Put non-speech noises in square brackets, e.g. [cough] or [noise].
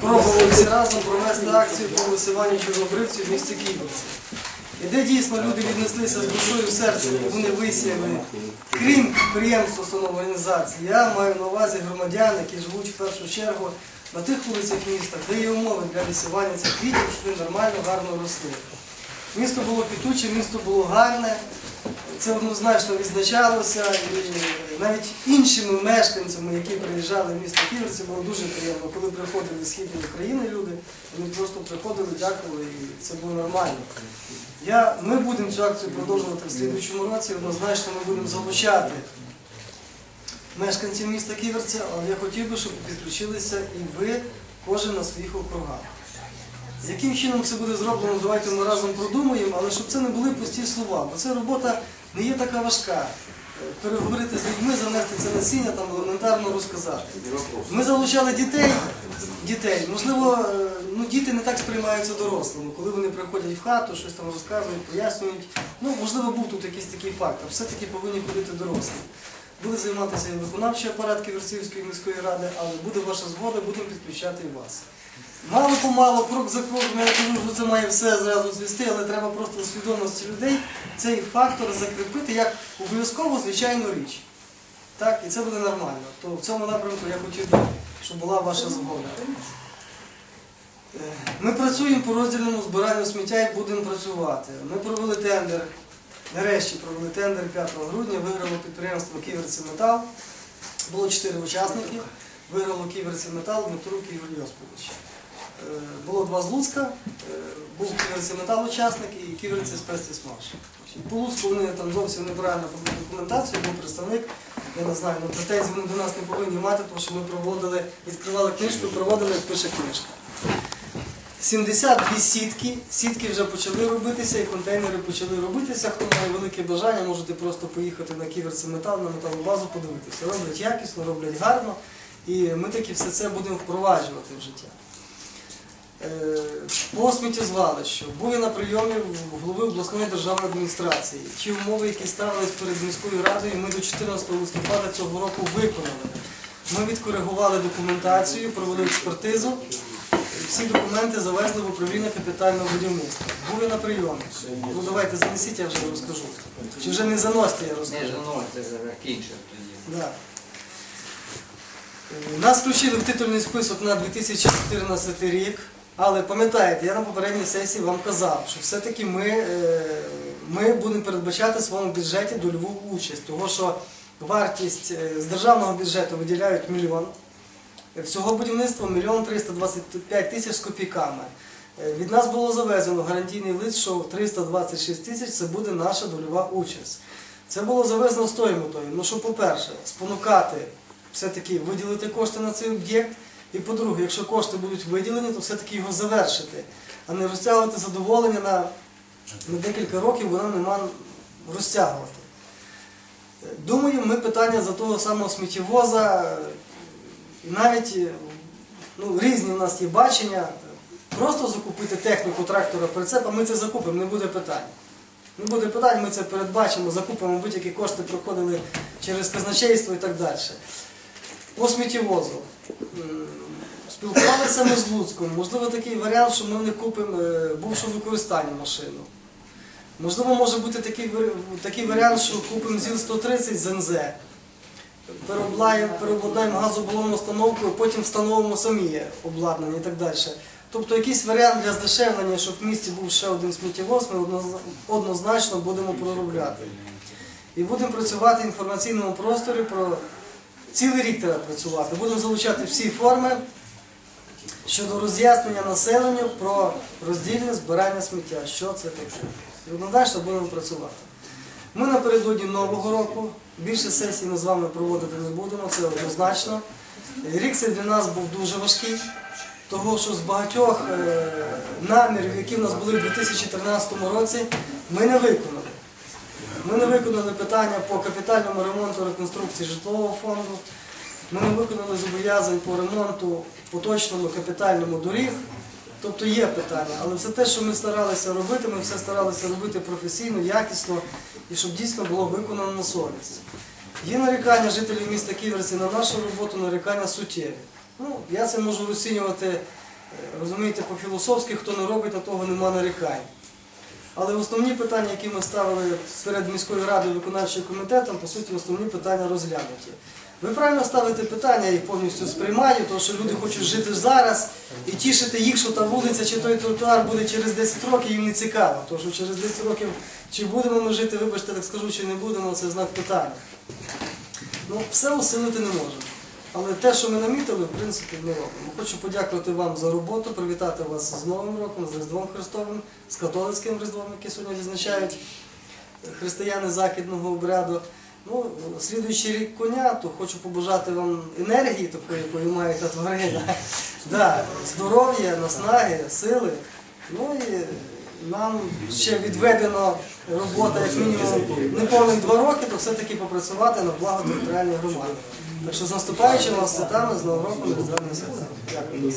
Пробували всі разом провести акцію по висиванню чорнобривців в місті Ківерці. І де дійсно люди віднеслися з душою в серці, вони висіяли, крім підприємств, установ організацій, я маю на увазі громадян, які живуть в першу чергу на тих вулицях міста, де є умови для висівання цих квітів, щоб вони нормально, гарно росли. Місто було пітуче, місто було гарне, це однозначно відзначалося. І навіть іншими мешканцями, які приїжджали в місто Ківерці, було дуже приємно. Коли приходили з східної України люди, вони просто приходили, дякували, і це було нормально. Я, ми будемо цю акцію продовжувати в слідуючому році. Однозначно ми будемо залучати мешканців міста Ківерця, але я хотів би, щоб підключилися і ви, кожен на своїх округах. Яким чином це буде зроблено, давайте ми разом продумаємо, але щоб це не були пусті слова, бо ця робота не є така важка. Переговорити з людьми, занести це насіння, там елементарно розказати. Ми залучали дітей, дітей. Можливо, е, ну, діти не так сприймаються дорослими, коли вони приходять в хату, щось там розказують, пояснюють. Ну, можливо, був тут якийсь такий факт, а все-таки повинні ходити дорослі. Буде займатися і виконавчий апарат Ківерцівської міської ради, але буде ваша згода, будемо підключати і вас. Мало помалу, крок за кроком, я кажу, що це має все зразу звести, але треба просто у свідомості людей цей фактор закріпити як обов'язково звичайну річ. Так, і це буде нормально. То в цьому напрямку я хотів би, щоб була ваша згода. Е, Ми працюємо по роздільному збиранню сміття і будемо працювати. Ми провели тендер, нарешті провели тендер 5 грудня, виграло підприємство Ківерці Метал. Було 4 учасники. Виграло Ківерці Метал Дмитрук Ігор Йосипович. Е, Було два з Луцька, е, був Ківерці Метал учасник і Ківерці Спецтісмаш. По Луцьку вони там зовсім неправильно подали документацію, був представник, я не знаю, ну претензій вони до нас не повинні мати, тому що ми проводили, відкривали книжку, проводили, як пише книжка. 72 сітки, сітки вже почали робитися і контейнери почали робитися. Хто має велике бажання, можете просто поїхати на ківерці метал, на металобазу, подивитися. Роблять якісно, роблять гарно, і ми таки все це будемо впроваджувати в життя. Е, По сміттєзвалищу був я на прийомі в голови обласної державної адміністрації. Ті умови, які ставились перед міською радою, ми до 14 листопада цього року виконали. Ми відкоригували документацію, провели експертизу. Всі документи завезли в управління капітального будівництва. Був я на прийомі. Ну давайте занесіть, я вже розкажу. Чи вже не заносите, я Не розкажу. жануйте, закінчив тоді. Да. Е, Нас включили в титульний список на 2014 рік, але пам'ятаєте, я на попередній сесії вам казав, що все-таки ми, е, ми будемо передбачати в своєму бюджеті дольову участь, тому що вартість е, з державного бюджету виділяють мільйон. Всього будівництва мільйон 325 тисяч з копійками. Е, Від нас було завезено гарантійний лист, що 326 тисяч це буде наша дольова участь. Це було завезено з тою метою. Ну що, по-перше, спонукати все-таки виділити кошти на цей об'єкт. І по-друге, якщо кошти будуть виділені, то все-таки його завершити, а не розтягувати задоволення на, на декілька років, нам нема розтягувати. Думаю, ми питання за того самого сміттєвоза, навіть ну, різні в нас є бачення. Просто закупити техніку трактора прицепа, ми це закупимо, не буде питань. Не буде питань, ми це передбачимо, закупимо будь-які кошти проходили через казначейство і так далі. По сміттєвозу. Спілкувалися ми з Луцьком. Можливо, такий варіант, що ми не купимо е, бувшу використання машину. Можливо, може бути такий, такий варіант, що купимо ЗІЛ-130 з НЗ, переобладнаємо, переобладнаємо газобалонну установку, і потім встановимо самі обладнання і так далі. Тобто якийсь варіант для здешевлення, щоб в місті був ще один сміттєвоз, ми однозначно будемо проробляти. І будемо працювати в інформаційному просторі про цілий рік треба працювати. Будемо залучати всі форми щодо роз'яснення населенню про роздільне збирання сміття. Що це таке? І однозначно будемо працювати. Ми напередодні Нового року. Більше сесій ми з вами проводити не будемо, це однозначно. Рік цей для нас був дуже важкий, того що з багатьох е, намірів, які в нас були в 2013 році, ми не виконали. Ми не виконали питання по капітальному ремонту реконструкції житлового фонду. Ми не виконали зобов'язань по ремонту поточному капітальному доріг. Тобто є питання, але все те, що ми старалися робити, ми все старалися робити професійно, якісно і щоб дійсно було виконано на совість. Є нарікання жителів міста Ківерці на нашу роботу, нарікання суттєві. Ну, я це можу розцінювати, е, розумієте, по-філософськи, хто не робить, на того нема нарікань. Але основні питання, які ми ставили перед міською радою виконавчим комітетом, по суті, основні питання розглянуті. Ви правильно ставите питання, я їх повністю сприймаю, тому що люди хочуть жити зараз і тішити їх, що та вулиця чи той тротуар буде через 10 років, їм не цікаво. Тому що через 10 років чи будемо ми жити, вибачте, так скажу, чи не будемо, це знак питання. Ну, все усилити не можемо. Але те, що ми намітили, в принципі, ми робимо. Хочу подякувати вам за роботу, привітати вас з Новим роком, з Різдвом Христовим, з католицьким Різдвом, яке сьогодні відзначають християни західного обряду. Ну, слідуючий рік коня, то хочу побажати вам енергії такої, якої має та тварина. [laughs] Да, здоров'я, наснаги, сили. Ну і нам ще відведено робота, як мінімум, неповних два роки, то все-таки попрацювати на благо територіальної громади. Так що з наступаючими вас святами, з Новим роком, святом. Дякую.